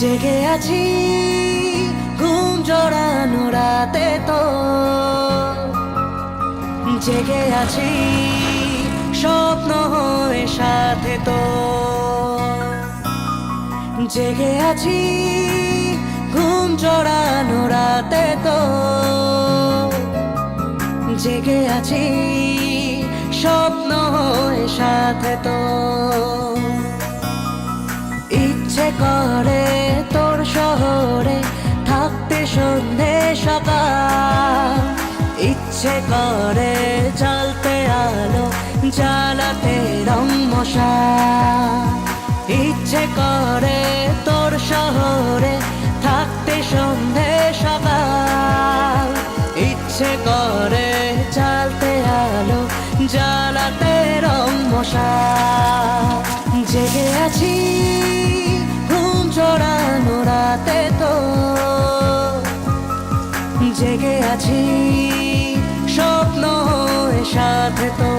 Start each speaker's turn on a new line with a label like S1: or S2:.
S1: জেগে আছি ঘুম জড়ানো রাতে তো। জেগে আছি স্বপ্ন হয়ে সাথে তো। জেগে আছি ঘুম জড়ানো রাতে তো। জেগে আছি স্বপ্ন হয়ে সাথে তো। করে তোর শহরে থাকতে সন্ধে সকাল। ইচ্ছে করে জ্বালতে আলো, জ্বালাতে রং মশা। ইচ্ছে করে তোর শহরে থাকতে সন্ধে সকাল। ইচ্ছে করে জ্বালতে আলো, জ্বালাতে রং মশা। জেগে আছি আছি স্বপ্ন সাথে তো।